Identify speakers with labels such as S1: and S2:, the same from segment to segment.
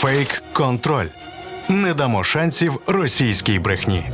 S1: Фейк контроль. Не дамо шансів російській брехні.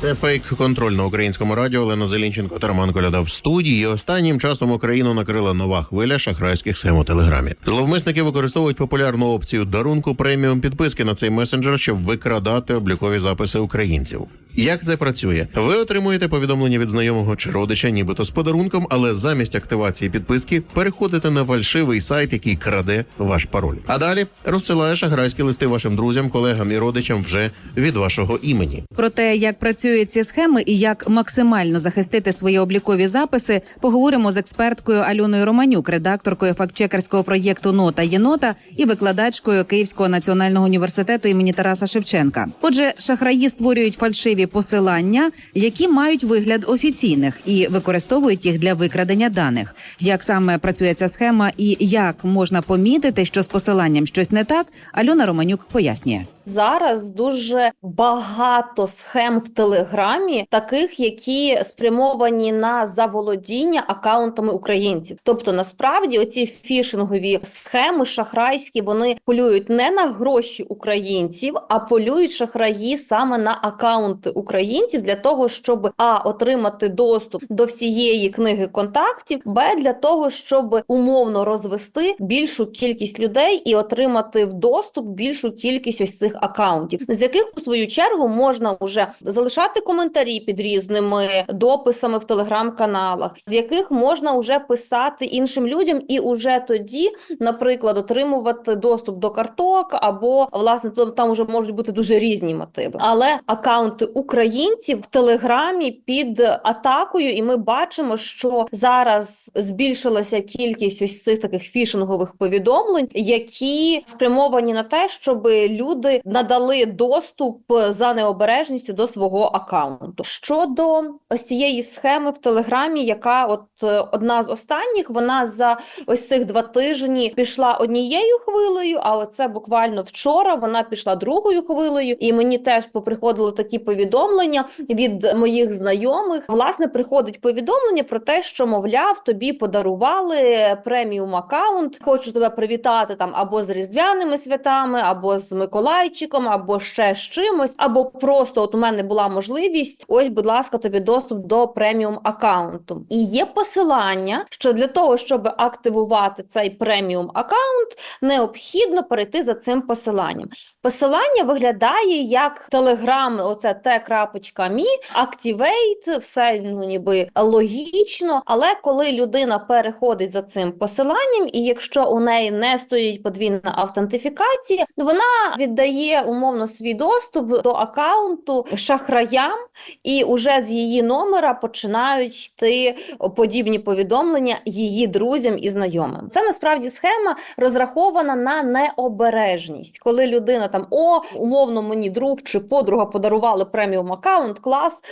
S2: Це фейк контроль на українському радіо. Олена Зелінченко та Роман Коляда в студії. Останнім часом Україну накрила нова хвиля шахрайських схем у телеграмі. Зловмисники використовують популярну опцію дарунку преміум підписки на цей месенджер, щоб викрадати облікові записи українців. Як це працює? Ви отримуєте повідомлення від знайомого чи родича, нібито з подарунком, але замість активації підписки переходите на фальшивий сайт, який краде ваш пароль. А далі розсилає шахрайські листи вашим друзям, колегам і родичам вже від вашого імені.
S3: Про те, як працюють ці схеми і як максимально захистити свої облікові записи, поговоримо з експерткою Альоною Романюк, редакторкою фактчекерського проєкту Нота Єнота і викладачкою Київського національного університету імені Тараса Шевченка. Отже, шахраї створюють фальшиві посилання, які мають вигляд офіційних і використовують їх для викрадення даних. Як саме працює ця схема і як можна помітити, що з посиланням щось не так, Альона Романюк пояснює.
S4: Зараз дуже багато схем в Телеграмі, таких, які спрямовані на заволодіння акаунтами українців. Тобто, насправді, оці фішингові схеми шахрайські вони полюють не на гроші українців, а полюють шахраї саме на акаунти українців для того, щоб а отримати доступ до всієї книги контактів, б для того, щоб умовно розвести більшу кількість людей і отримати в доступ більшу кількість ось цих акаунтів, з яких у свою чергу можна вже залишати коментарі під різними дописами в телеграм-каналах, з яких можна вже писати іншим людям, і уже тоді, наприклад, отримувати доступ до карток, або власне там вже можуть бути дуже різні мотиви. Але акаунти українців в телеграмі під атакою, і ми бачимо, що зараз збільшилася кількість ось цих таких фішингових повідомлень, які спрямовані на те, щоб люди надали доступ за необережністю до свого акаунту. Щодо ось цієї схеми в телеграмі, яка от е, одна з останніх, вона за ось цих два тижні пішла однією хвилею. А оце буквально вчора вона пішла другою хвилею, і мені теж поприходили такі повідомлення від моїх знайомих. Власне, приходить повідомлення про те, що мовляв, тобі подарували преміум акаунт. Хочу тебе привітати там або з різдвяними святами, або з Миколайчиком, або ще з чимось, або просто от у мене була можливість. Ось, будь ласка, тобі доступ до преміум акаунту. І є посилання, що для того, щоб активувати цей преміум акаунт, необхідно перейти за цим посиланням. Посилання виглядає як телеграми, оце t.me, activate, все ну ніби логічно. Але коли людина переходить за цим посиланням, і якщо у неї не стоїть подвійна автентифікація, вона віддає умовно свій доступ до акаунту шахраям, і уже з її номера починають йти подібні повідомлення її друзям і знайомим. Це насправді схема розрахована на необережність, коли людина там о умовно мені друг чи подруга подарували преміум акаунт, клас,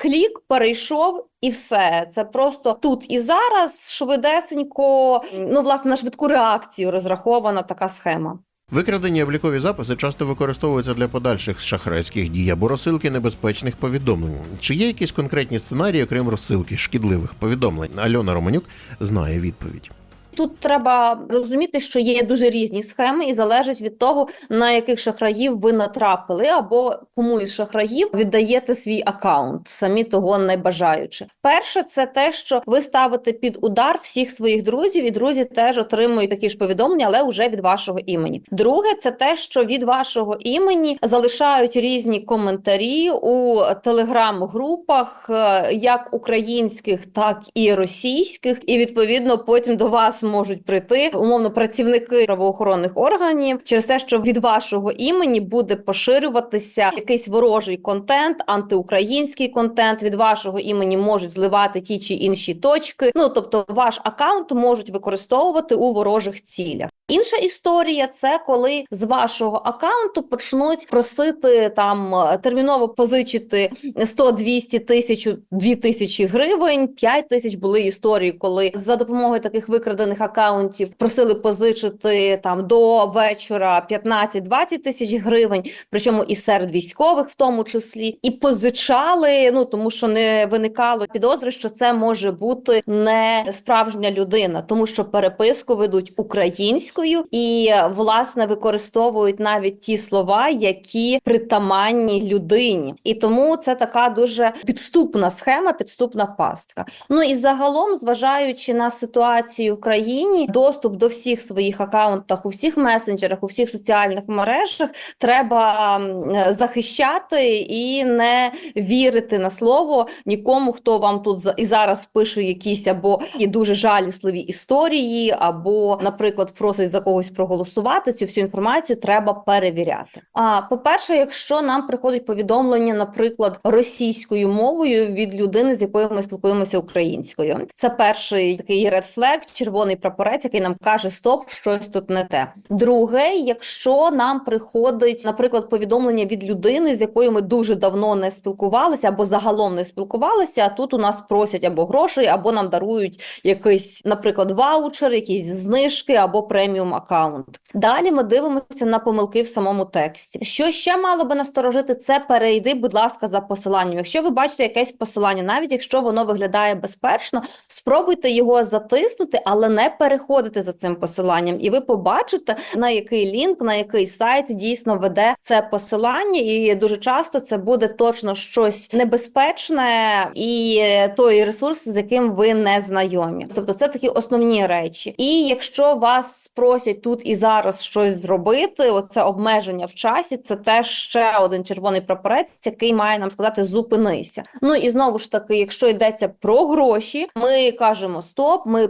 S4: клік перейшов. І все це просто тут і зараз швидесенько. Ну, власне, на швидку реакцію розрахована така схема.
S2: Викрадені облікові записи часто використовуються для подальших шахрайських дій або розсилки небезпечних повідомлень. Чи є якісь конкретні сценарії, окрім розсилки шкідливих повідомлень? Альона Романюк знає відповідь.
S4: Тут треба розуміти, що є дуже різні схеми, і залежить від того, на яких шахраїв ви натрапили, або кому із шахраїв віддаєте свій акаунт, самі того не бажаючи. Перше, це те, що ви ставите під удар всіх своїх друзів, і друзі теж отримують такі ж повідомлення, але вже від вашого імені. Друге, це те, що від вашого імені залишають різні коментарі у телеграм-групах, е, як українських, так і російських, і відповідно потім до вас можуть прийти умовно працівники правоохоронних органів через те, що від вашого імені буде поширюватися якийсь ворожий контент, антиукраїнський контент. Від вашого імені можуть зливати ті чи інші точки. Ну тобто, ваш акаунт можуть використовувати у ворожих цілях. Інша історія це коли з вашого акаунту почнуть просити там терміново позичити 100, 200 тисяч, 2 тисячі гривень, 5 тисяч були історії, коли за допомогою таких викрадених довірених акаунтів просили позичити там до вечора 15-20 тисяч гривень, причому і серед військових, в тому числі, і позичали. Ну тому що не виникало підозри, що це може бути не справжня людина, тому що переписку ведуть українською і власне використовують навіть ті слова, які притаманні людині, і тому це така дуже підступна схема, підступна пастка. Ну і загалом, зважаючи на ситуацію в країні, доступ до всіх своїх акаунтах у всіх месенджерах, у всіх соціальних мережах треба захищати і не вірити на слово нікому, хто вам тут і зараз пише якісь або і дуже жалісливі історії, або, наприклад, просить за когось проголосувати. Цю всю інформацію треба перевіряти. А по-перше, якщо нам приходить повідомлення, наприклад, російською мовою від людини, з якою ми спілкуємося українською, це перший такий red flag, червоний прапорець, який нам каже: Стоп, щось тут не те. Друге, якщо нам приходить, наприклад, повідомлення від людини, з якою ми дуже давно не спілкувалися, або загалом не спілкувалися, а тут у нас просять або грошей, або нам дарують якийсь, наприклад, ваучер, якісь знижки або преміум аккаунт. Далі ми дивимося на помилки в самому тексті. Що ще мало би насторожити, це перейди, будь ласка, за посиланням. Якщо ви бачите якесь посилання, навіть якщо воно виглядає безпечно, спробуйте його затиснути, але не переходити за цим посиланням, і ви побачите на який лінк, на який сайт дійсно веде це посилання, і дуже часто це буде точно щось небезпечне і той ресурс, з яким ви не знайомі. Тобто, це такі основні речі. І якщо вас просять тут і зараз щось зробити, оце обмеження в часі, це теж ще один червоний прапорець, який має нам сказати зупинися. Ну і знову ж таки, якщо йдеться про гроші, ми кажемо стоп, ми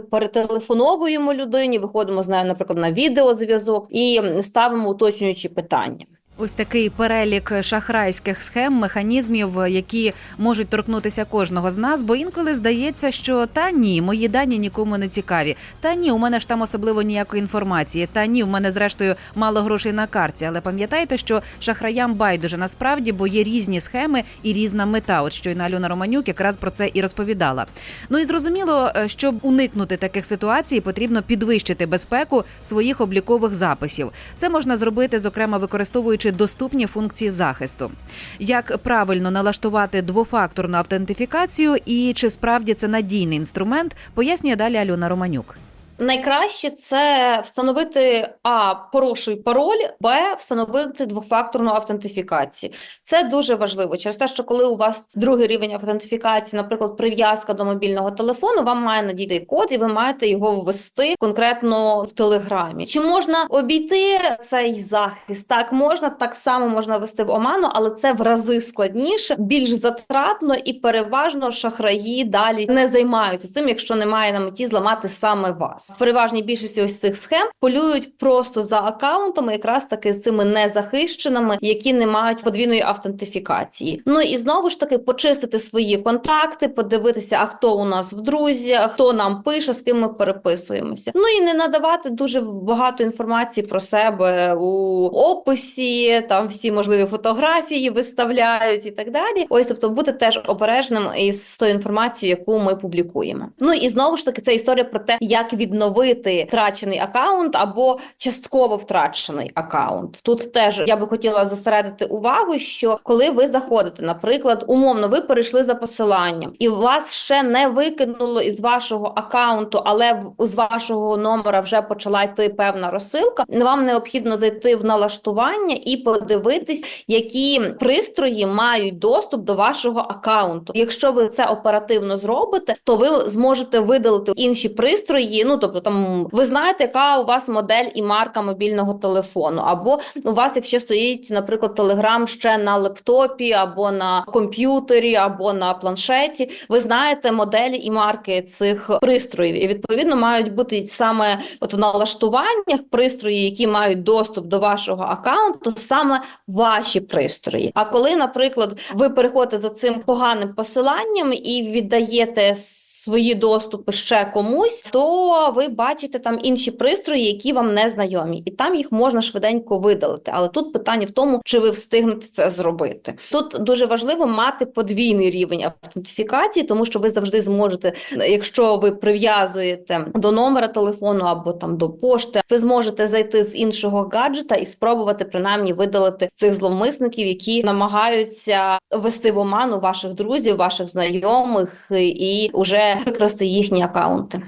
S4: перетелефоновуємо людині, виходимо з нею, наприклад, на відеозв'язок і ставимо уточнюючі питання.
S3: Ось такий перелік шахрайських схем, механізмів, які можуть торкнутися кожного з нас, бо інколи здається, що та ні, мої дані нікому не цікаві. Та ні, у мене ж там особливо ніякої інформації. Та ні, у мене зрештою мало грошей на карті. Але пам'ятайте, що шахраям байдуже насправді, бо є різні схеми і різна мета. От щойно Альона Романюк якраз про це і розповідала. Ну і зрозуміло, е, щоб уникнути таких ситуацій, потрібно підвищити безпеку своїх облікових записів. Це можна зробити, зокрема, використовуючи доступні функції захисту. Як правильно налаштувати двофакторну автентифікацію і чи справді це надійний інструмент, пояснює далі Альона Романюк.
S4: Найкраще це встановити а хороший пароль, б встановити двофакторну автентифікацію. Це дуже важливо через те, що коли у вас другий рівень автентифікації, наприклад, прив'язка до мобільного телефону, вам має надійти код, і ви маєте його ввести конкретно в телеграмі. Чи можна обійти цей захист? Так можна так само можна ввести в оману, але це в рази складніше, більш затратно і переважно шахраї далі не займаються цим, якщо немає на меті зламати саме вас. В переважній більшості ось цих схем полюють просто за акаунтами, якраз таки з цими незахищеними, які не мають подвійної автентифікації. Ну і знову ж таки почистити свої контакти, подивитися, а хто у нас в друзях, хто нам пише, з ким ми переписуємося. Ну і не надавати дуже багато інформації про себе у описі, там всі можливі фотографії виставляють і так далі. Ось, тобто, бути теж обережним із тою інформацією, яку ми публікуємо. Ну і знову ж таки, це історія про те, як відновити втрачений акаунт або частково втрачений акаунт. Тут теж я би хотіла зосередити увагу, що коли ви заходите, наприклад, умовно, ви перейшли за посиланням, і вас ще не викинуло із вашого акаунту, але з вашого номера вже почала йти певна розсилка. Вам необхідно зайти в налаштування і подивитись, які пристрої мають доступ до вашого акаунту. Якщо ви це оперативно зробите, то ви зможете видалити інші пристрої. Ну тобто, там ви знаєте, яка у вас модель і марка мобільного телефону, або у вас, якщо стоїть, наприклад, телеграм ще на лептопі, або на комп'ютері, або на планшеті, ви знаєте моделі і марки цих пристроїв, і відповідно мають бути саме от в налаштуваннях пристрої, які мають доступ до вашого акаунту, саме ваші пристрої. А коли, наприклад, ви переходите за цим поганим посиланням і віддаєте свої доступи ще комусь, то ви бачите там інші пристрої, які вам не знайомі, і там їх можна швиденько видалити. Але тут питання в тому, чи ви встигнете це зробити. Тут дуже важливо мати подвійний рівень автентифікації, тому що ви завжди зможете, якщо ви прив'язуєте до номера телефону або там до пошти, ви зможете зайти з іншого гаджета і спробувати принаймні видалити цих зловмисників, які намагаються ввести в оману ваших друзів, ваших знайомих і вже викрасти їхні акаунти.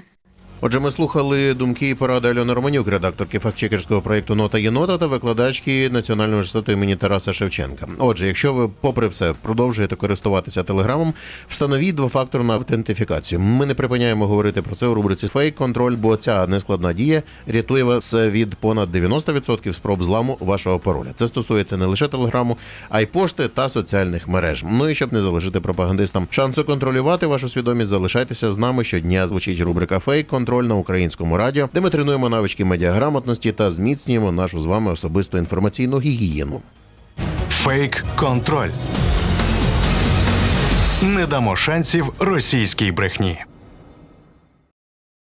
S2: Отже, ми слухали думки і поради Альони Романюк, редакторки фактчекерського проєкту Нота Єнота та викладачки Національного університету імені Тараса Шевченка. Отже, якщо ви, попри все, продовжуєте користуватися телеграмом, встановіть двофакторну автентифікацію. Ми не припиняємо говорити про це у рубриці Фейк контроль, бо ця нескладна дія рятує вас від понад 90% спроб зламу вашого пароля. Це стосується не лише телеграму, а й пошти та соціальних мереж. Ну і щоб не залишити пропагандистам шансу контролювати вашу свідомість, залишайтеся з нами щодня. Звучить рубрика Фейк контроль на українському радіо, де ми тренуємо навички медіаграмотності та зміцнюємо нашу з вами особисту інформаційну гігієну.
S1: Фейк контроль. Не дамо шансів російській брехні.